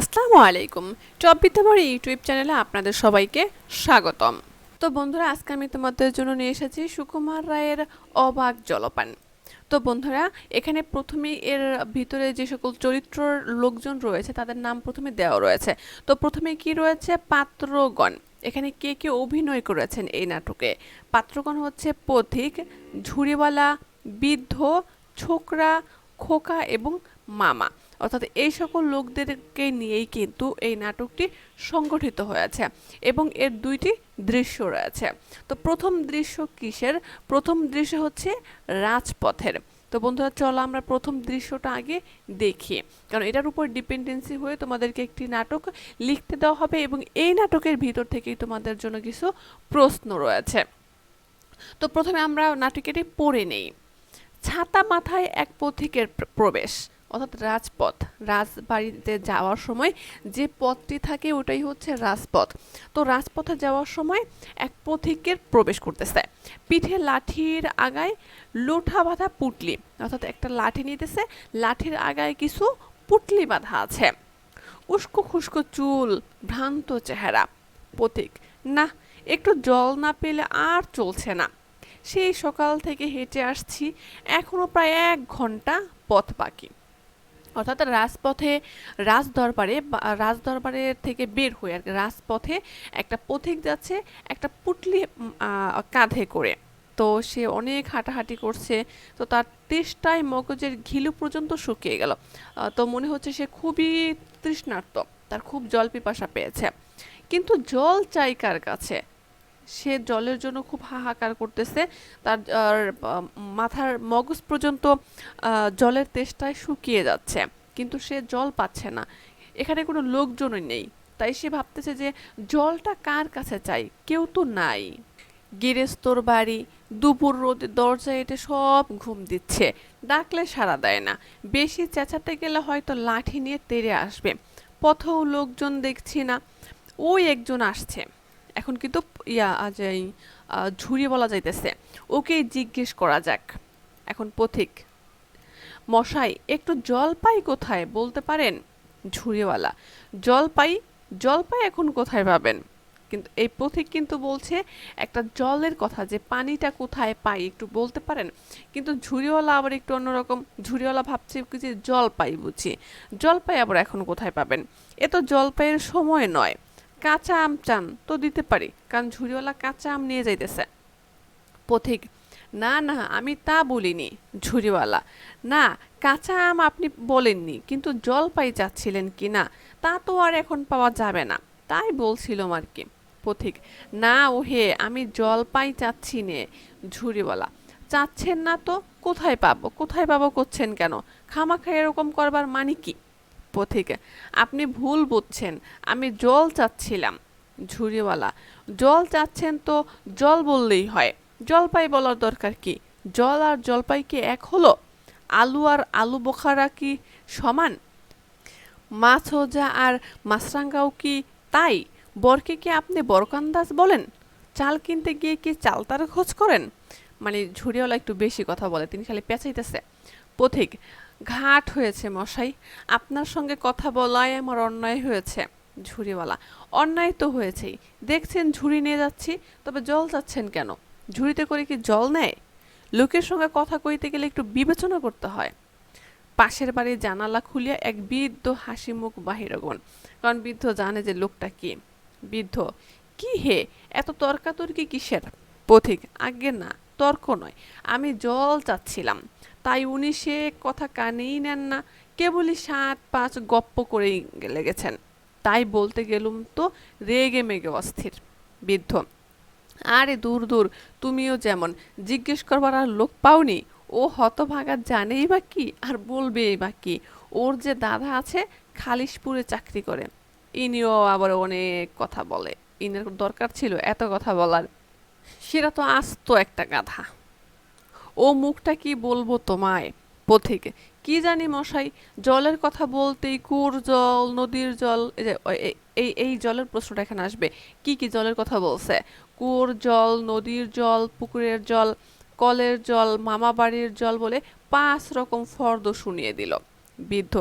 আসসালামু আলাইকুম। Top বিদ্যাবর YouTube চ্যানেলে আপনাদের সবাইকে স্বাগতম। তো বন্ধুরা, আজকে আমি তোমাদের জন্য নিয়ে এসেছি সুকুমার রায়ের অবাক জলপান। তো বন্ধুরা, এখানে প্রথমে এর ভিতরে যে সকল চরিত্রর লোকজন রয়েছে, তাদের নাম প্রথমে দেওয়া রয়েছে। তো প্রথমে কি রয়েছে? পাত্রগণ। এখানে কে কে অভিনয় করেছেন এই নাটকে? পাত্রগণ হচ্ছে পথিক, ঝুড়িওয়ালা, বৃদ্ধ, ছোকরা, খোকা এবং মামা। অর্থাৎ এই সকল লোকদেরকে নিয়েই কিন্তু এই নাটকটি সংগঠিত হয়েছে এবং এর দুইটি দৃশ্য রয়েছে। তো প্রথম দৃশ্য কিসের? প্রথম দৃশ্য হচ্ছে রাজপথের। তো বন্ধুরা, চলো আমরা প্রথম দৃশ্যটা আগে দেখি। কারণ এটার উপর ডিপেন্ডেন্সি হয়ে তোমাদেরকে একটি নাটক লিখতে দেওয়া হবে এবং এই নাটকের ভিতর থেকেই তোমাদের জন্য কিছু প্রশ্ন রয়েছে। তো প্রথমে আমরা নাটকেটি পড়ে নেই। ছাতা মাথায় এক পথিকের প্রবেশ। অর্থাৎ রাজপথ, রাজবাড়িতে যাওয়ার সময় যে পথটি থাকে ওটাই হচ্ছে রাজপথ। তো রাজপথে যাওয়ার সময় এক পথিকের প্রবেশ করতেছে। পিঠে লাঠির আগায় লোঠা বাঁধা পুটলি, অর্থাৎ একটা লাঠি নিতেছে। লাঠির আগায় কিছু পুটলি বাঁধা আছে। উস্কো খুস্কো চুল, ভ্রান্ত চেহারা। পথিক, না, একটু জল না পেলে আর চলছে না। সেই সকাল থেকে হেঁটে আসছি, এখনও প্রায় এক ঘণ্টা পথ বাকি। অর্থাৎ রাজপথে, রাজদরবারে রাজদরবারের থেকে বের হয়ে আর রাজপথে একটা পথিক যাচ্ছে, একটা পুটলি কাঁধে করে। তো সে অনেক হাঁটাহাঁটি করছে, তো তার তেষ্টায় মগজের ঘিলু পর্যন্ত শুকিয়ে গেল। তো মনে হচ্ছে সে খুবই তৃষ্ণার্ত, তার খুব জল পিপাসা পেয়েছে। কিন্তু জল চাই কার কাছে সে জলের জন্য খুব হাহাকার করতেছে। তার মাথার মগজ পর্যন্ত জলের তেষ্টায় শুকিয়ে যাচ্ছে। কিন্তু সে জল পাচ্ছে না। এখানে কোনো লোকজনই নেই। তাই সে ভাবতেছে যে, জলটা কার কাছে চাই? কেউ তো নাই। গিরেস্তর বাড়ি, দুপুর রোদে দরজায় এটে সব ঘুম দিচ্ছে। ডাকলে সাড়া দেয় না। বেশি চেঁচাতে গেলে হয়তো লাঠি নিয়ে তেড়ে আসবে। পথেও লোকজন দেখছি না। ওই একজন আসছে। এখন কিন্তু ইয়া আহ, ঝুড়ি বলা যাইতেছে। ওকে জিজ্ঞেস করা যাক। এখন পথিক মশাই একটু জল পাই কোথায় বলতে পারেন? ঝুড়িওয়ালা জল পাই জল পাই এখন কোথায় পাবেন? কিন্তু এই পথিক কিন্তু বলছে একটা জলের কথা যে পানিটা কোথায় পাই একটু বলতে পারেন? কিন্তু ঝুড়িওয়ালা আবার একটু অন্যরকম ঝুড়িওয়ালা ভাবছে কি যে জল পাই বুঝি। জল পাই আবার এখন কোথায় পাবেন? এ তো জলপাইয়ের সময় নয়। কাঁচা আম চান, তো দিতে পারি, কারণ ঝুড়িওয়ালা কাঁচা আম নিয়ে যাইতেছে। পথিক, না না, আমি তা বলিনি, ঝুড়িওয়ালা। না, কাঁচা আম আপনি বলেননি, কিন্তু জলপাই চাচ্ছিলেন কি না, তা তো আর এখন পাওয়া যাবে না। তাই বলছিলাম আর কি। পথিক, না, ওহে, আমি জলপাই চাচ্ছি নে, ঝুড়িওয়ালা। চাচ্ছেন না তো, কোথায় পাবো কোথায় পাবো করছেন কেন? খামাখা এরকম করবার মানে কি? পথিক আপনি ভুল বুঝছেন, আমি জল চাচ্ছিলাম, ঝুড়িওয়ালা। জল চাচ্ছেন তো জল বললেই হয়। জলপাই বলার দরকার কি? জল আর জলপাই কি এক হলো? আলু আর আলু বোখারা কি সমান? মাছ হোজা আর মাছরাঙ্গাও কি তাই? বরকে কি আপনি বরকান্দাজ বলেন? চাল কিনতে গিয়ে কি চালতার খোঁজ করেন? মানে ঝুড়িওয়ালা একটু বেশি কথা বলে, তিনি খালি পেঁচাইতেছে। পথিক ঘাট হয়েছে, মশাই। আপনার সঙ্গে কথা বলায় আমার অন্যায় হয়েছে, ঝুড়িওয়ালা। অন্যায় তো হয়েছেই। দেখছেন, ঝুড়ি নিয়ে যাচ্ছি, তবে জল চাচ্ছেন কেন? ঝুড়িতে করে কি জল নেয়? লোকের সঙ্গে কথা কইতে গেলে একটু বিবেচনা করতে হয়। পাশের বাড়ির জানালা খুলিয়া এক বৃদ্ধ হাসি মুখ বাহিরগণ কারণ বৃদ্ধ জানে যে লোকটা কি। বৃদ্ধ, কি হে? এত তর্কাতর্কি কিসের? পথিক, আজ্ঞে না, তর্ক নয়। আমি জল চাচ্ছিলাম। তাই উনি সে কথা কানেই নেন না। কেবলই সাত পাঁচ গপ্প করেই লেগেছেন। তাই বলতে গেলুম তো রেগে মেগে অস্থির। বৃদ্ধ, আরে দূর দূর, তুমিও যেমন, জিজ্ঞেস করবার আর লোক পাওনি। ও হতভাগা জানেই বা কি আর বলবেই বা কি। ওর যে দাদা আছে, খালিশপুরে চাকরি করে। ইনিও আবার অনেক কথা বলে। ইনের দরকার ছিল এত কথা বলার। সেটা তো আস্ত একটা গাধা। ও মুখটা কি বলব তোমায়? পথিক কি জানি মশাই, জলের কথা বলতেই কুর জল, নদীর জল, এই এই জলের প্রশ্নটা এখানে আসবে। কি কি জলের কথা বলছে? কুয়োর জল, নদীর জল, পুকুরের জল, কলের জল, মামা বাড়ির জল বলে পাঁচ রকম ফর্দ শুনিয়ে দিল। বৃদ্ধ,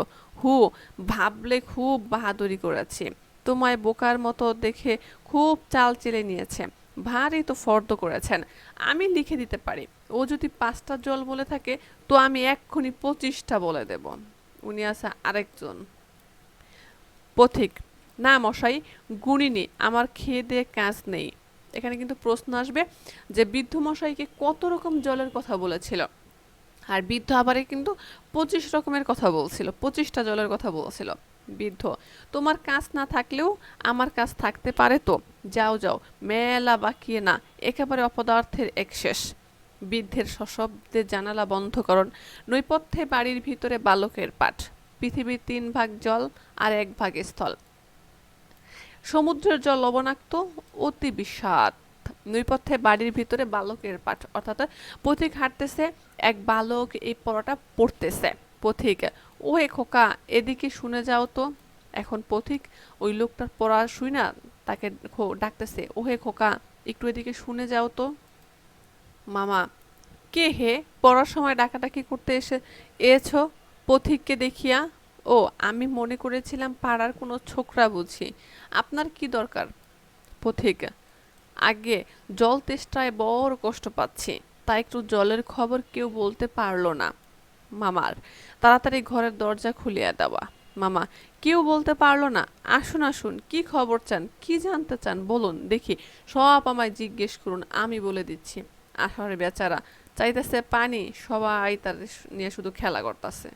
হু, ভাবলে খুব বাহাদুরি করেছি। তোমায় বোকার মতো দেখে খুব চাল চেলে নিয়েছে। ভারী তো ফর্দ করেছেন। আমি লিখে দিতে পারি। ও যদি পাঁচটা জল বলে থাকে, তো আমি এক্ষুনি পঁচিশটা বলে দেব। উনি আছে আরেকজন। পথিক, না মশাই, গুণিনি, আমার খেয়ে দিয়ে কাজ নেই। এখানে কিন্তু প্রশ্ন আসবে যে বৃদ্ধ মশাইকে কত রকম জলের কথা বলেছিল? আর বৃদ্ধ আবারে কিন্তু পঁচিশ রকমের কথা বলছিল, পঁচিশটা জলের কথা বলছিল। বৃদ্ধ, তোমার কাজ না থাকলেও আমার কাজ থাকতে পারে তো? যাও যাও, মেলা বাকিয়ে না, একেবারে অপদার্থের এক শেষ। বৃদ্ধের সশব্দে জানালা বন্ধ করণ নৈপথ্যে বাড়ির ভিতরে বালকের পাঠ, পৃথিবীর তিন ভাগ জল আর এক ভাগ স্থল। সমুদ্রের জল লবণাক্ত, অতি বিষাদ। নৈপথ্যে বাড়ির ভিতরে বালকের পাঠ, অর্থাৎ পথিক হাঁটতেছে, এক বালক এই পড়াটা পড়তেছে। পথিক ও এ খোকা, এদিকে শুনে যাও তো। এখন পথিক, ওই লোকটার পড়া শুই না, তাকে ডাকতেছে ও হে খোকা, একটু এদিকে শুনে যাও তো। মামা, কে হে? পড়ার সময় ডাকাডাকি করতে এসে এছো? পথিককে দেখিয়া, ও, আমি মনে করেছিলাম পাড়ার কোনো ছোকরা বুঝি। আপনার কি দরকার? পথিক, আগে জল তেষ্টায় বড় কষ্ট পাচ্ছি, তাই একটু জলের খবর কেউ বলতে পারল না। মামার, তাড়াতাড়ি ঘরের দরজা খুলিয়া দেওয়া। মামা, কেউ বলতে পারল না। আসুন আসুন, কি খবর চান? কি জানতে চান? বলুন, দেখি। সব আমায় জিজ্ঞেস করুন, আমি বলে দিচ্ছি। আহারে বেচারা চাইতেছে পানি, সবাই তার নিয়ে শুধু খেলা করতেছে।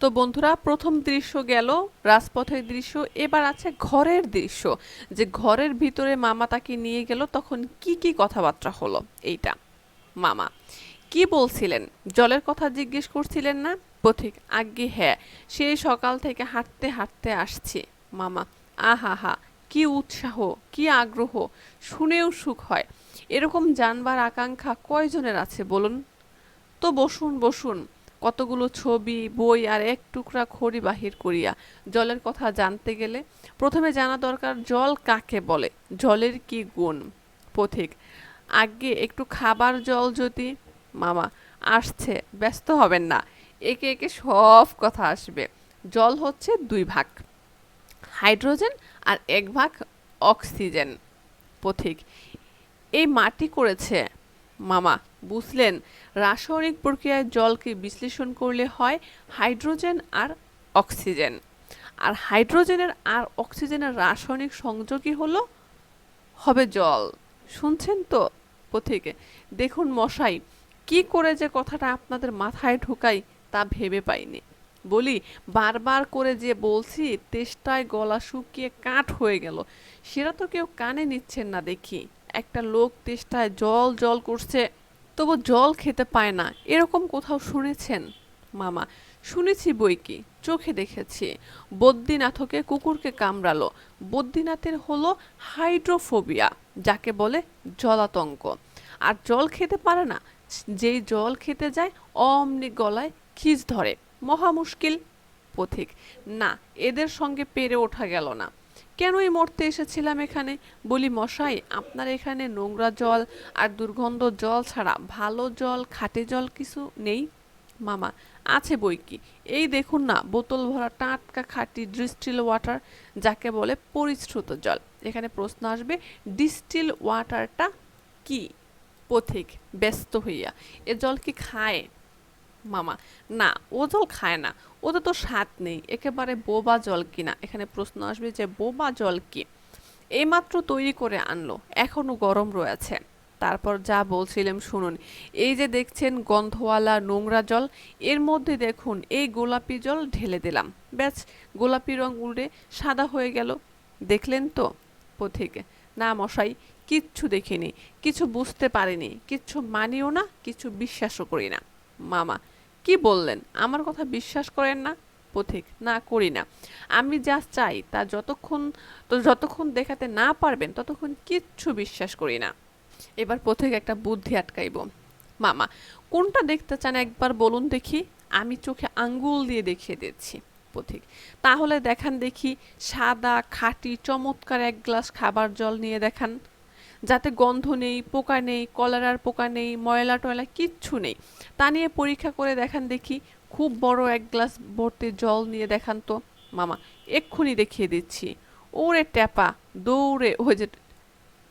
তো বন্ধুরা, প্রথম দৃশ্য গেল রাজপথের দৃশ্য, এবার আছে ঘরের দৃশ্য। যে ঘরের ভিতরে মামা তাকে নিয়ে গেল, তখন কি কি কথাবার্তা হলো, এইটা। মামা, কি বলছিলেন? জলের কথা জিজ্ঞেস করছিলেন না? পথিক, আজ্ঞে হ্যাঁ সেই সকাল থেকে হাঁটতে হাঁটতে আসছি। মামা, আহা হা, কি উৎসাহ, কি আগ্রহ, শুনেও সুখ হয়। এরকম জানবার আকাঙ্ক্ষা কয়জনের আছে বলুন? তো বসুন বসুন, কতগুলো ছবি, বই আর এক টুকরা খড়ি বাহির করিয়া জলের কথা জানতে গেলে প্রথমে জানা দরকার জল কাকে বলে, জলের কি গুণ? পথিক, আগে একটু খাবার জল যদি, মামা, আসছে, ব্যস্ত হবেন না, একে একে সব কথা আসবে, জল হচ্ছে দুই ভাগ, হাইড্রোজেন আর এক ভাগ অক্সিজেন। পথিক এই মাটি করেছে। মামা, বুঝলেন, রাসায়নিক প্রক্রিয়ায় জলকে বিশ্লেষণ করলে হয় হাইড্রোজেন আর অক্সিজেন। আর হাইড্রোজেনের আর অক্সিজেনের রাসায়নিক সংযোগই হলো? হবে জল। শুনছেন তো পথিকে? দেখুন মশাই, কি করে যে কথাটা আপনাদের মাথায় ঢুকাই তা ভেবে পাইনি। বলি, বারবার করে যে বলছি, তেষ্টায় গলা শুকিয়ে কাঠ হয়ে গেল। সেটা তো কেউ কানে নিচ্ছেন না দেখি। একটা লোক তেষ্টায় জল জল করছে, তবু জল খেতে পায় না। এরকম কোথাও শুনেছেন? মামা, শুনেছি বই কি, চোখে দেখেছি। বদ্রীনাথকে কুকুরকে কামড়ালো। বদ্রীনাথের হলো হাইড্রোফোবিয়া, যাকে বলে জলাতঙ্ক। আর জল খেতে পারে না। যেই জল খেতে যায়, অমনি গলায় খিজ ধরে। মহা মুশকিল পথিক। না, এদের সঙ্গে পেরে ওঠা গেল না। কেনই মরতে এসেছিলাম এখানে? বলি, মশাই, আপনার এখানে নোংরা জল আর দুর্গন্ধ জল ছাড়া ভালো জল, খাটে জল কিছু নেই? মামা, আছে বই কি? এই দেখুন না, বোতল ভরা টাটকা খাঁটি ডিস্টিল ওয়াটার, যাকে বলে পরিশ্রুত জল। এখানে প্রশ্ন আসবে, ডিস্টিল ওয়াটারটা কি? পথিক, ব্যস্ত হইয়া। এ জল কি খায়? মামা, না, ও জল খায় না। ওতে তো স্বাদ নেই, একেবারে বোবা জল কিনা। এখানে প্রশ্ন আসবে যে বোবা জল কি? এইমাত্র তৈরি করে আনলো, এখনও গরম রয়েছে। তারপর যা বলছিলাম শুনুন। এই যে দেখছেন গন্ধওয়ালা নোংরা জল, এর মধ্যে দেখুন এই গোলাপি জল ঢেলে দিলাম। ব্যাস, গোলাপি রং উল্টে সাদা হয়ে গেল। দেখলেন তো? পথিক, না মশাই, কিচ্ছু দেখিনি, কিছু বুঝতে পারিনি, কিচ্ছু মানিও না, কিছু বিশ্বাসও করি না। মামা কি বললেন? আমার কথা বিশ্বাস করেন না? পথিক, না করি না। আমি যা চাই তা যতক্ষণ, তো যতক্ষণ দেখাতে না পারবেন, ততক্ষণ কিচ্ছু বিশ্বাস করি না। এবার পথিক একটা বুদ্ধি আটকাইব। মামা, কোনটা দেখতে চান একবার বলুন দেখি। আমি চোখে আঙ্গুল দিয়ে দেখিয়ে দিচ্ছি, পথিক। তাহলে দেখান দেখি, সাদা, খাঁটি, চমৎকার এক গ্লাস খাবার জল নিয়ে দেখান। যাতে গন্ধ নেই, পোকা নেই, কলেরার পোকা নেই, ময়লা টয়লা কিচ্ছু নেই। তা নিয়ে পরীক্ষা করে দেখান দেখি, খুব বড় এক গ্লাস ভর্তি জল নিয়ে দেখান তো। মামা, এক্ষুনি দেখিয়ে দিচ্ছি। ওরে ট্যাপা, দৌড়ে, ওই যে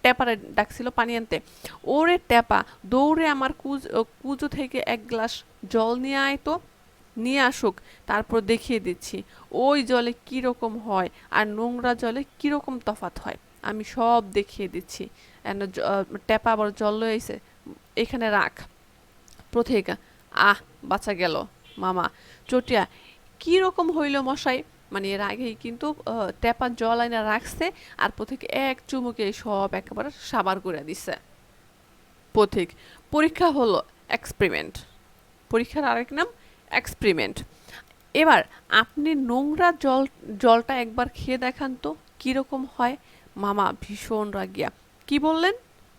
ট্যাপারে ডাকছিল পানি আনতে। ওরে ট্যাপা, দৌড়ে আমার কুজ কুজো থেকে এক গ্লাস জল নিয়ে আয় তো। নিয়ে আসুক, তারপর দেখিয়ে দিচ্ছি। ওই জলে কি রকম হয় আর নোংরা জলে কি রকম তফাত হয়। আমি সব দেখিয়ে দিচ্ছি। এন ট্যাপা আবার জল আইছে। এখানে রাখ। প্রথেকা, আহ, বাঁচা গেল। মামা, চটিয়া, কি রকম হইল মশাই? মানে এর আগেই কিন্তু ট্যাপা জল আইনা রাখছে আর পথিক এক চুমুকে সব একেবারে সাবার করে দিছে। পথিক পরীক্ষা হলো এক্সপেরিমেন্ট। পরীক্ষার আরেক নাম এক্সপেরিমেন্ট। এবার আপনি নোংরা জল, জলটা একবার খেয়ে দেখান তো কীরকম হয়? মামা ভীষণ রাগিয়া, কি বললেন?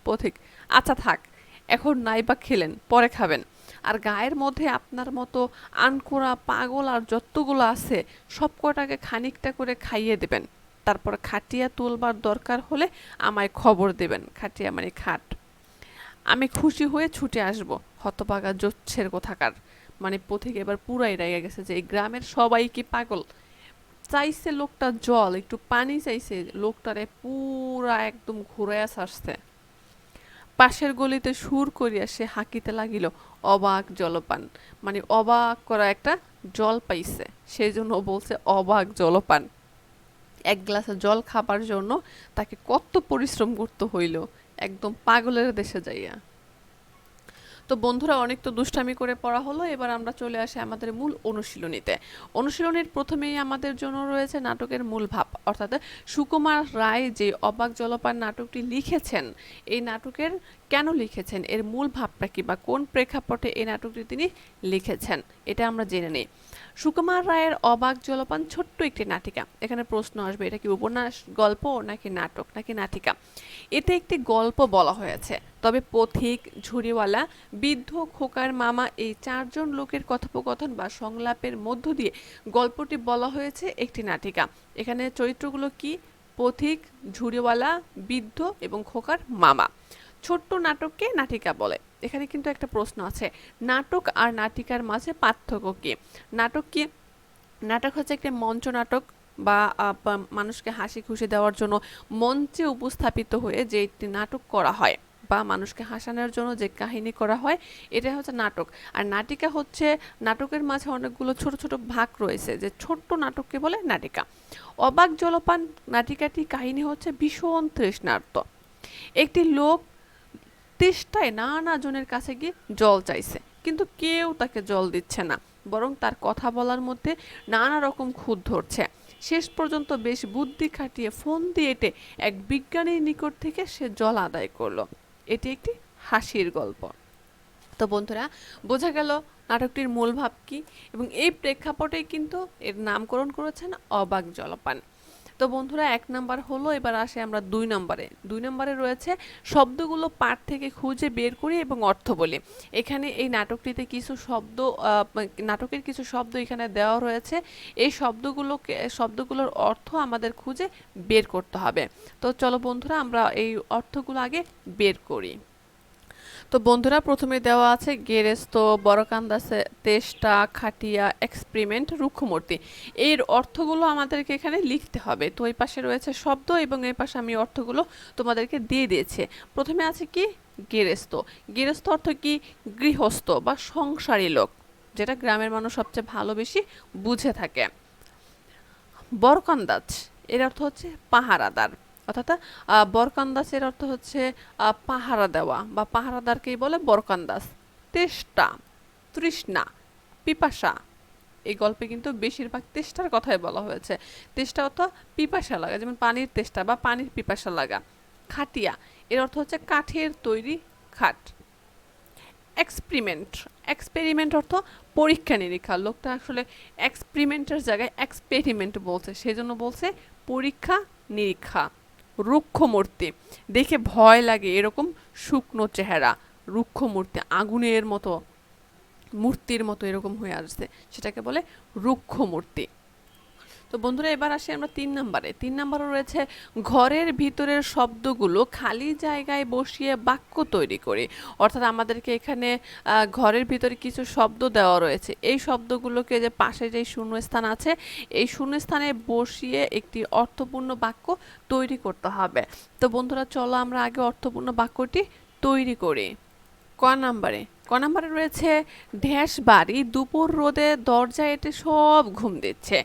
পথিক আচ্ছা থাক, এখন নাই বা খেলেন, পরে খাবেন। আর গায়ের মধ্যে আপনার মতো আনকোড়া পাগল আর যতগুলো আছে, সব কটাকে খানিকটা করে খাইয়ে দেবেন। তারপর খাটিয়া তুলবার দরকার হলে আমায় খবর দেবেন, খাটিয়া মানে খাট। আমি খুশি হয়ে ছুটে আসব হতপাগা জোচ্ছের কোথাকার। মানে পথিক এবার পুরাই রেগে গেছে যে, এই গ্রামের সবাই কি পাগল? চাইছে লোকটা জল, একটু পানি চাইছে, লোকটারে পুরা একদম ঘুরাইয়া ছাড়ছে। পাশের গলিতে সুর করিয়া সে হাঁকিতে লাগিল, অবাক জলপান। মানে অবাক করা একটা জল পাইছে সেই জন্য বলছে অবাক জলপান। এক গ্লাস জল খাবার জন্য তাকে কত পরিশ্রম করতে হইল, একদম পাগলের দেশে যাইয়া। তো বন্ধুরা, অনেক তো দুষ্টামি করে পড়া হলো। এবার আমরা চলে আসি আমাদের মূল অনুশীলনীতে। অনুশীলনীর প্রথমেই আমাদের জন্য রয়েছে নাটকের মূল ভাব। অর্থাৎ সুকুমার রায় যে অবাক জলপান নাটকটি লিখেছেন, এই নাটকের কেন লিখেছেন? এর মূল ভাবটা কি বা কোন প্রেক্ষাপটে এই নাটকটি তিনি লিখেছেন? এটা আমরা জেনে নিই। সুকুমার রায়ের অবাক জলপান ছোট্ট একটি নাটিকা। এখানে প্রশ্ন আসবে, এটা কি উপন্যাস, গল্প নাকি নাটক, নাকি নাটিকা? এতে একটি গল্প বলা হয়েছে। তবে পথিক, ঝুড়িওয়ালা, বৃদ্ধ, খোকার মামা এই চারজন লোকের কথোপকথন বা সংলাপের মধ্য দিয়ে গল্পটি বলা হয়েছে একটি নাটিকা। এখানে চরিত্রগুলো কি? পথিক, ঝুড়িওয়ালা, বৃদ্ধ এবং খোকার মামা। ছোট্ট নাটককে নাটিকা বলে। এখানে কিন্তু একটা প্রশ্ন আছে, নাটক আর নাটিকার মাঝে পার্থক্য কি? নাটক কি, নাটক হচ্ছে একটা মঞ্চ নাটক বা মানুষকে হাসি খুশি দেওয়ার জন্য মঞ্চে উপস্থাপিত হয়ে যে একটি নাটক করা হয় বা মানুষকে হাসানোর জন্য যে কাহিনী করা হয় এটা হচ্ছে নাটক। আর নাটিকা হচ্ছে, নাটকের মাঝে অনেকগুলো ছোট ছোট ভাগ রয়েছে যে ছোট্ট নাটককে বলে নাটিকা। অবাক জলপান নাটিকাটি কাহিনী হচ্ছে ভীষণ তৃষ্ণার্ত। একটি লোক তেষ্টায় নানা জনের কাছে গিয়ে জল চাইছে। কিন্তু কেউ তাকে জল দিচ্ছে না, বরং তার কথা বলার মধ্যে নানা রকম খুঁত ধরছে। শেষ পর্যন্ত বেশ বুদ্ধি খাটিয়ে ফোন দিয়ে এটে এক বিজ্ঞানীর নিকট থেকে সে জল আদায় করল। এটি একটি হাসির গল্প। তো বন্ধুরা, বোঝা গেল নাটকটির মূল ভাব কি, এবং এই প্রেক্ষাপটেই কিন্তু এর নামকরণ করেছেন অবাক জলপান। তো বন্ধুরা, এক নাম্বার হলো, এবার আসে আমরা দুই নম্বরে। দুই নম্বরে রয়েছে, শব্দগুলো পাঠ থেকে খুঁজে বের করি এবং অর্থ বলি। এখানে এই নাটকটিতে কিছু শব্দ নাটকের কিছু শব্দ এখানে দেওয়া রয়েছে। এই শব্দগুলোকে, শব্দগুলোর অর্থ আমাদের খুঁজে বের করতে হবে। তো চলো বন্ধুরা, আমরা এই অর্থগুলো আগে বের করি। তো বন্ধুরা, প্রথমে দেওয়া আছে গেরেস্ত, বড়কান্দাসে, তেষ্টা, খাটিয়া, এক্সপেরিমেন্ট, রুক্ষমূর্তি। এর অর্থগুলো আমাদেরকে এখানে লিখতে হবে। তো এই পাশে রয়েছে শব্দ এবং এই পাশে আমি অর্থগুলো তোমাদেরকে দিয়ে দিয়েছে। প্রথমে আছে কি? গেরেস্ত। গেরেস্ত অর্থ কি? গৃহস্থ বা সংসারী লোক, যেটা গ্রামের মানুষ সবচেয়ে ভালো বেশি বুঝে থাকে। বরকান্দাজ এর অর্থ হচ্ছে পাহারাদার। অর্থাৎ বরকান্দাসের অর্থ হচ্ছে পাহারা দেওয়া বা পাহারাদারকেই বলে বরকান্দাস। তেষ্টা, তৃষ্ণা, পিপাসা। এই গল্পে কিন্তু বেশিরভাগ তেষ্টার কথাই বলা হয়েছে। তেষ্টা অর্থ পিপাসা লাগা, যেমন পানির তেষ্টা বা পানির পিপাসা লাগা। খাটিয়া, এর অর্থ হচ্ছে কাঠের তৈরি খাট। এক্সপেরিমেন্ট এক্সপেরিমেন্ট অর্থ পরীক্ষা নিরীক্ষা। লোকটা আসলে এক্সপেরিমেন্টের জায়গায় এক্সপেরিমেন্ট বলছে, সেজন্য বলছে পরীক্ষা নিরীক্ষা। রুক্ষ মূর্তি দেখে ভয় লাগে এরকম শুকনো চেহারা রুক্ষ মূর্তি আগুনের মতো, মূর্তির মতো এরকম হয়ে আসছে। সেটাকে বলে রুক্ষ মূর্তি তো বন্ধুরা, এবার আসি আমরা তিন নাম্বারে। তিন নাম্বারে রয়েছে, ঘরের ভিতরের শব্দগুলো খালি জায়গায় বসিয়ে বাক্য তৈরি করি। অর্থাৎ আমাদেরকে এখানে ঘরের ভিতরে কিছু শব্দ দেওয়া রয়েছে। এই শব্দগুলোকে যে পাশে যে শূন্যস্থান আছে, এই শূন্যস্থানে বসিয়ে একটি অর্থপূর্ণ বাক্য তৈরি করতে হবে। তো বন্ধুরা, চলো আমরা আগে অর্থপূর্ণ বাক্যটি তৈরি করি। ক নাম্বারে ক নাম্বারে রয়েছে ঢ্যাস বাড়ি দুপুর রোদে দরজায় এটে সব ঘুম দিচ্ছে।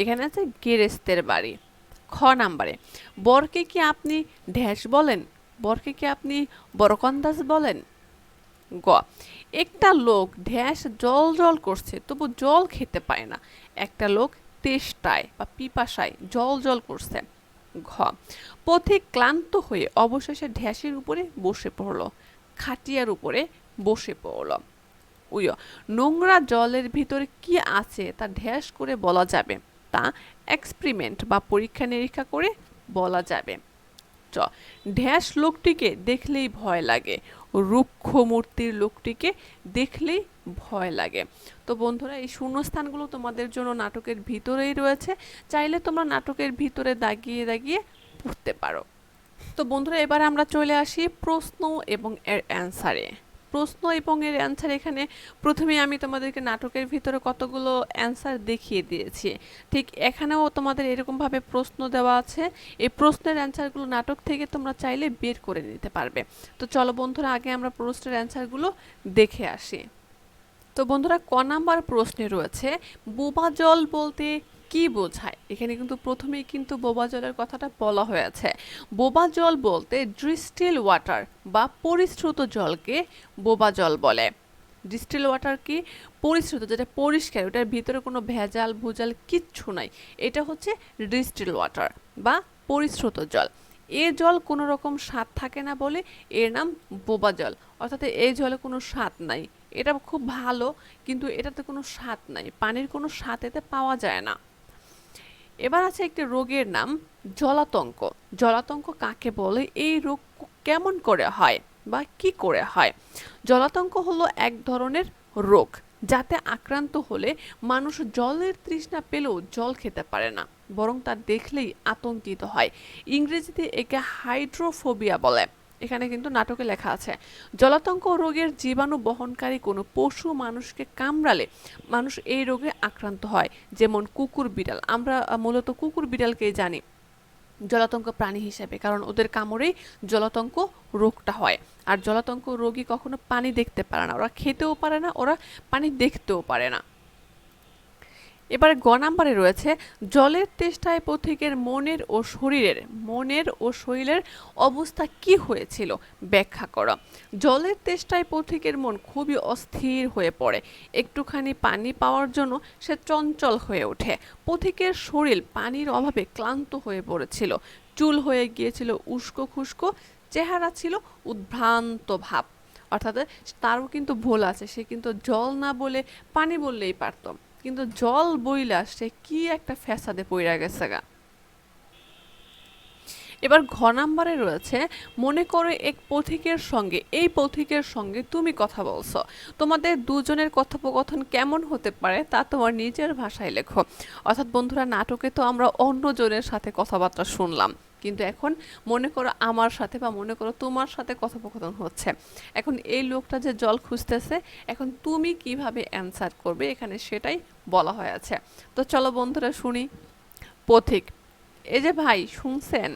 এখানে আছে গেরেস্তের বাড়ি, খ নাম্বারে। বরকে কি আপনি ঢ্যাস বলেন? বরকে কি আপনি বরকন্দাস বলেন? গ, একটা লোক ঢ্যাস জল জল করছে, তবু জল খেতে পায় না। একটা লোক তেষ্টায় বা পিপাসায় জল জল করছে। ঘ, পথে ক্লান্ত হয়ে অবশেষে ঢ্যাসের উপরে বসে পড়ল, খাটিয়ার উপরে বসে পড়ল। উইয় নোংরা জলের ভিতরে কি আছে তা ঢ্যাস করে বলা যাবে? তা এক্সপেরিমেন্ট বা পরীক্ষা নিরীক্ষা করে বলা যাবে। চ, ঢ্যাস লোকটিকে দেখলেই ভয় লাগে। রুক্ষ মূর্তির লোকটিকে দেখলেই ভয় লাগে। তো বন্ধুরা, এই শূন্যস্থানগুলো তোমাদের জন্য নাটকের ভিতরেই রয়েছে। চাইলে তোমরা নাটকের ভিতরে দাগিয়ে দাগিয়ে পড়তে পারো। তো বন্ধুরা, এবার আমরা চলে আসি প্রশ্ন এবং এর অ্যান্সারে প্রশ্ন এবং এর অ্যান্সার এখানে প্রথমে আমি তোমাদেরকে নাটকের ভিতরে কতগুলো অ্যান্সার দেখিয়ে দিয়েছি। ঠিক এখানেও তোমাদের এরকমভাবে প্রশ্ন দেওয়া আছে। এই প্রশ্নের অ্যান্সারগুলো নাটক থেকে তোমরা চাইলে বের করে নিতে পারবে। তো চলো বন্ধুরা, আগে আমরা প্রশ্নের অ্যান্সারগুলো দেখে আসি। তো বন্ধুরা, ক নাম্বার প্রশ্নে রয়েছে বোবা জল বলতে কি বোঝায়? এখানে কিন্তু প্রথমেই কিন্তু বোবা জলের কথাটা বলা হয়েছে। বোবা জল বলতে ডিস্টিল ওয়াটার বা পরিশ্রুত জলকে বোবা জল বলে। ডিস্টিল ওয়াটার কি? পরিশ্রুত, যেটা পরিষ্কার, ওটার ভিতরে কোনো ভেজাল, ভুজাল কিচ্ছু নাই। এটা হচ্ছে ডিস্টিল ওয়াটার বা পরিশ্রুত জল। এ জল কোনো রকম স্বাদ থাকে না বলে এর নাম বোবা জল। অর্থাৎ এই জলে কোনো স্বাদ নাই। এটা খুব ভালো, কিন্তু এটাতে কোনো স্বাদ নাই। পানির কোনো স্বাদ এতে পাওয়া যায় না। এবার আছে একটি রোগের নাম জলাতঙ্ক। জলাতঙ্ক কাকে বলে? এই রোগ কেমন করে হয় বা কি করে হয়? জলাতঙ্ক হলো এক ধরনের রোগ যাতে আক্রান্ত হলে মানুষ জলের তৃষ্ণা পেলেও জল খেতে পারে না, বরং তা দেখলেই আতঙ্কিত হয়। ইংরেজিতে একে হাইড্রোফোবিয়া বলে। এখানে কিন্তু নাটকে লেখা আছে, জলাতঙ্ক রোগের জীবাণু বহনকারী কোনো পশু মানুষকে কামড়ালে মানুষ এই রোগে আক্রান্ত হয়। যেমন কুকুর বিড়াল। আমরা মূলত কুকুর বিড়ালকেই জানি জলাতঙ্ক প্রাণী হিসেবে, কারণ ওদের কামড়েই জলাতঙ্ক রোগটা হয়। আর জলাতঙ্ক রোগী কখনো পানি দেখতে পারে না। ওরা খেতেও পারে না, ওরা পানি দেখতেও পারে না। এবারে গ নাম্বারে রয়েছে, জলের তেষ্টায় পথিকের মনের ও শরীরের, মনের ও শরীরের অবস্থা কি হয়েছিল? ব্যাখ্যা করো। জলের তেষ্টায় পথিকের মন খুবই অস্থির হয়ে পড়ে। একটুখানি পানি পাওয়ার জন্য সে চঞ্চল হয়ে ওঠে। পথিকের শরীর পানির অভাবে ক্লান্ত হয়ে পড়েছিল। চুল হয়ে গিয়েছিল উস্কো খুস্কো, চেহারা ছিল উদ্ভ্রান্ত ভাব। অর্থাৎ তারও কিন্তু ভুল আছে, সে কিন্তু জল না বলে পানি বললেই পারতো। কিন্তু জল বইলা সে কি একটা ফ্যাসাদে পইরা গেছে গা। এবার ঘ নাম্বারে রয়েছে, মনে করো এক পথিকের সঙ্গে, এই পথিকের সঙ্গে তুমি কথা বলছো। তোমাদের দুজনের কথোপকথন কেমন হতে পারে তা তোমার নিজের ভাষায় লেখো। অর্থাৎ বন্ধুরা, নাটকে তো আমরা অন্যজনের সাথে কথাবার্তা শুনলাম। কিন্তু এখন মনে করো আমার সাথে বা মনে করো তোমার সাথে কথোপকথন হচ্ছে। এখন এই লোকটা যে জল খুঁজতেছে, এখন তুমি কীভাবে অ্যান্সার করবে? এখানে সেটাই বলা হয়েছে তো চলো বন্ধুরা শুনি। পথিক, এই যে ভাই, শুনছেন?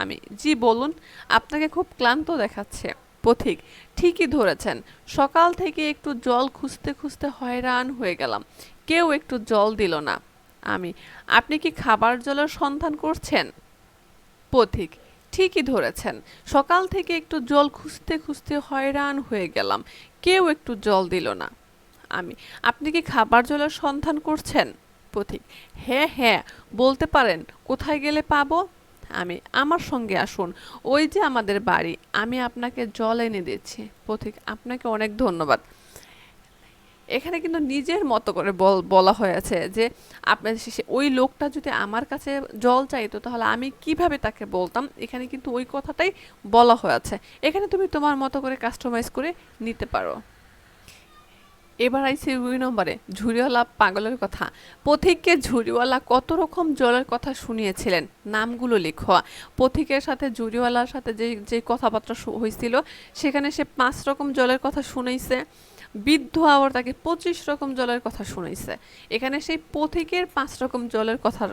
আমি, জি, বলুন, আপনাকে খুব ক্লান্ত দেখাচ্ছে। পথিক, ঠিকই ধরেছেন। সকাল থেকে একটু জল খুঁজতে খুঁজতে হয়রান হয়ে গেলাম। কেউ একটু জল দিল না। আমি, আপনি কি খাবার জলের সন্ধান করছেন? পথিক। ঠিকই ধরেছেন। সকাল থেকে একটু জল খুঁজতে খুঁজতে হয়রান হয়ে গেলাম। কেউ একটু জল দিল না। আমি, আপনি কি খাবার জলের সন্ধান করছেন? পথিক হ্যাঁ হ্যাঁ বলতে পারেন, কোথায় গেলে পাবো? আমি, আমার সঙ্গে আসুন, ওই যে আমাদের বাড়ি, আমি আপনাকে জল এনে দিচ্ছি। পথিক, আপনাকে অনেক ধন্যবাদ। এখানে কিন্তু নিজের মতো করে বল- হয়েছে যে আপনার ওই লোকটা যদি আমার কাছে জল চাইতো, তাহলে আমি কীভাবে তাকে বলতাম? এখানে কিন্তু ওই কথাটাই বলা হয়েছে। এখানে তুমি তোমার মতো করে কাস্টমাইজ করে নিতে পারো। এবার আইসি দুই নম্বরে, ঝুড়িওয়ালা পাগলের কথা। পথিককে ঝুড়িওয়ালা কত রকম জলের কথা শুনিয়েছিলেন, নামগুলো লেখো। পথিকের সাথে ঝুড়িওয়ালার সাথে যে যে কথাবার্তা হয়েছিল সেখানে সে পাঁচ রকম জলের কথা শুনাইছে। বৃদ্ধ আবার তাকে পঁচিশ রকম জলের কথা শুনাইছে। এখানে সেই পথিকের পাঁচ রকম জলের কথার,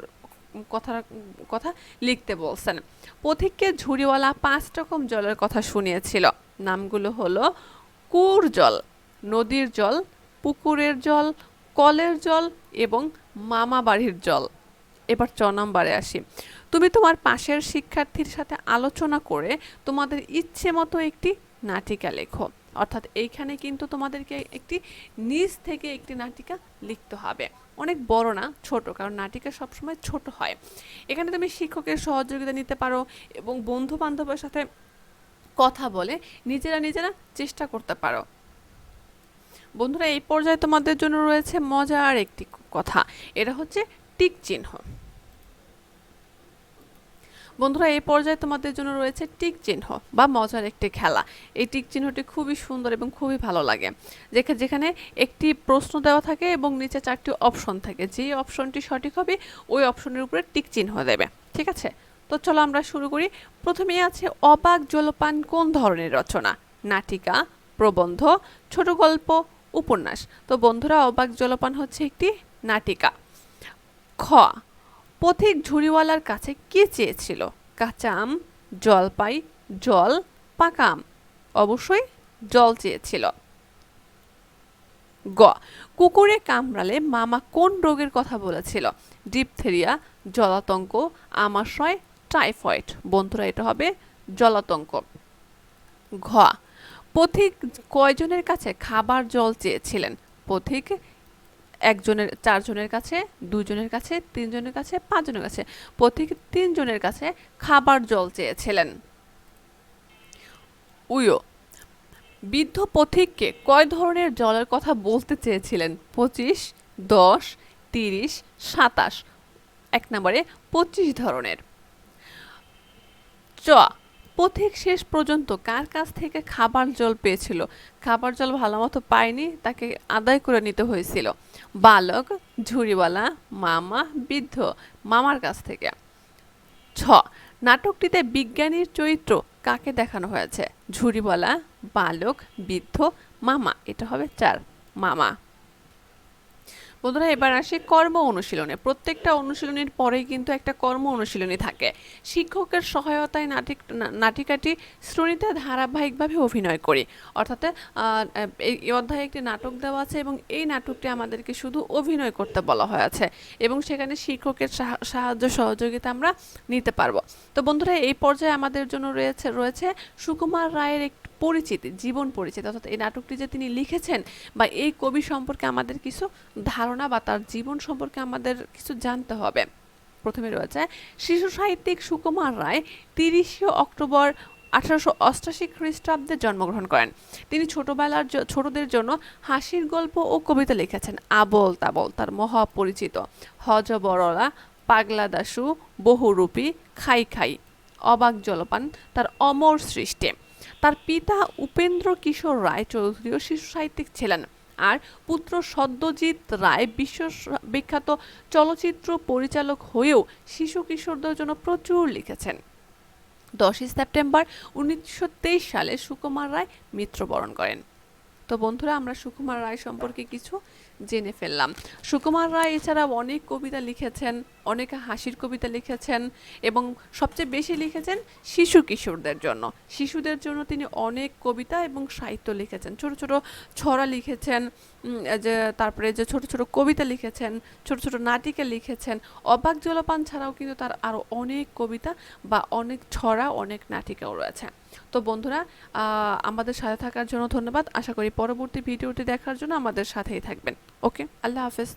কথা কথা লিখতে বলছেন। পথিককে ঝুড়িওয়ালা পাঁচ রকম জলের কথা শুনিয়েছিল। নামগুলো হলো কুর জল, নদীর জল, পুকুরের জল, কলের জল এবং মামা বাড়ির জল। এবার চ নম্বরে আসি। তুমি তোমার পাশের শিক্ষার্থীর সাথে আলোচনা করে তোমাদের ইচ্ছে মতো একটি নাটিকা লেখো। অর্থাৎ এইখানে কিন্তু তোমাদেরকে একটি নিজ থেকে একটি নাটিকা লিখতে হবে। অনেক বড় না, ছোট, কারণ নাটিকা সবসময় ছোট হয়। এখানে তুমি শিক্ষকের সহযোগিতা নিতে পারো এবং বন্ধু বান্ধবের সাথে কথা বলে নিজেরা নিজেরা চেষ্টা করতে পারো। বন্ধুরা, এই পর্যায়ে তোমাদের জন্য রয়েছে মজার একটি কথা। এটা হচ্ছে টিক চিহ্ন। বন্ধুরা, এই পর্যায়ে তোমাদের জন্য রয়েছে টিক চিহ্ন বা মজার একটি খেলা। এই টিক চিহ্নটি খুবই সুন্দর এবং খুবই ভালো লাগে। যেখা- যেখানে একটি প্রশ্ন দেওয়া থাকে এবং নিচে চারটি অপশন থাকে। যে অপশনটি সঠিক হবে, ওই অপশনের উপরে টিক চিহ্ন দেবে। ঠিক আছে? তো চলো আমরা শুরু করি। প্রথমেই আছে, অবাক জলপান কোন ধরনের রচনা? নাটিকা, প্রবন্ধ, ছোট গল্প, উপন্যাস। তো বন্ধুরা, অবাক জলপান হচ্ছে একটি নাটিকা। খ পথিক ঝুড়িওয়ালার কাছে কি চেয়েছিল? কাঁচা আম, জলপাই, জল, পাকা আম। অবশ্যই জল চেয়েছিল। গ, কুকুরে কামড়ালে মামা কোন রোগের কথা বলেছিল? ডিপথেরিয়া, জলাতঙ্ক, আমাশয়, টাইফয়েড। বন্ধুরা, এটা হবে জলাতঙ্ক। ঘ, পথিক কয়জনের কাছে খাবার জল চেয়েছিলেন? পথিক একজনের, চারজনের কাছে দুজনের কাছে, তিনজনের কাছে, পাঁচজনের কাছে পথিক তিনজনের কাছে খাবার জল চেয়েছিলেন। উয়ো বৃদ্ধ পথিককে কয় ধরনের জলের কথা বলতে চেয়েছিলেন? পঁচিশ, দশ, তিরিশ, সাতাশ। এক নম্বরে, পঁচিশ ধরনের। চ, পথিক শেষ পর্যন্ত কার কাছ থেকে খাবার জল পেয়েছিল? খাবার জল ভালো মতো পায়নি, তাকে আদায় করে নিতে হয়েছিল। বালক, ঝুড়িওয়ালা, মামা, বৃদ্ধ, মামার কাছ থেকে। ছ, নাটকটিতে বিজ্ঞানীর চরিত্র কাকে দেখানো হয়েছে? ঝুড়িওয়ালা, বালক, বৃদ্ধ, মামা, এটা হবে চার, মামা। বন্ধুরা এবার আসে কর্ম অনুশীলনে। প্রত্যেকটা অনুশীলনের পরেই কিন্তু একটা কর্ম অনুশীলনী থাকে। শিক্ষকের সহায়তায় নাটিক নাটিকাটি শ্রেণীতে ধারাবাহিকভাবে অভিনয় করি। অর্থাৎ এই অধ্যায়ে একটি নাটক দেওয়া আছে এবং এই নাটকটি আমাদেরকে শুধু অভিনয় করতে বলা হয়েছে এবং সেখানে শিক্ষকের সাহা- সাহায্য, সহযোগিতা আমরা নিতে পারব। তো বন্ধুরা, এই পর্যায়ে আমাদের জন্য রয়েছে রয়েছে সুকুমার রায়ের একটি পরিচিতি, জীবন পরিচিতি। অর্থাৎ এই নাটকটি যে তিনি লিখেছেন বা এই কবি সম্পর্কে আমাদের কিছু ধারণা বা তার জীবন সম্পর্কে আমাদের কিছু জানতে হবে। প্রথমে রয়েছে, শিশু সাহিত্যিক সুকুমার রায় তিরিশে অক্টোবর আঠারোশো অষ্টাশি খ্রিস্টাব্দে জন্মগ্রহণ করেন। তিনি ছোটবেলার ছোটদের জন্য হাসির গল্প ও কবিতা লিখেছেন। আবল তাবল, তার মহাপরিচিত হজ বড়লা পাগলা দাসু বহুরূপী, খাই খাই, অবাক জলপান, তার অমর সৃষ্টি। তার পিতা উপেন্দ্র কিশোর রায় চৌধুরীও শিশু সাহিত্যিক ছিলেন। আর পুত্র সদ্যজিৎ রায় বিশ্ব বিখ্যাত চলচ্চিত্র পরিচালক হয়েও শিশু কিশোরদের জন্য প্রচুর লিখেছেন। দশই সেপ্টেম্বর উনিশশো তেইশ সালে সুকুমার রায় মৃত্যুবরণ করেন। তো বন্ধুরা, আমরা সুকুমার রায় সম্পর্কে কিছু জেনে ফেললাম। সুকুমার রায় এছাড়া অনেক কবিতা লিখেছেন, অনেক হাসির কবিতা লিখেছেন এবং সবচেয়ে বেশি লিখেছেন শিশু কিশোরদের জন্য। শিশুদের জন্য তিনি অনেক কবিতা এবং সাহিত্য লিখেছেন। ছোট ছোট ছড়া লিখেছেন যে তারপরে যে ছোট ছোট কবিতা লিখেছেন, ছোট ছোট নাটিকা লিখেছেন। অবাক জলপান ছাড়াও কিন্তু তার আরও অনেক কবিতা বা অনেক ছড়া, অনেক নাটিকাও রয়েছে। তো বন্ধুরা আমাদের সাথে থাকার জন্য ধন্যবাদ। আশা করি পরবর্তী ভিডিওটি দেখার জন্য আমাদের সাথেই থাকবেন। ওকে, আল্লাহ হাফেজ।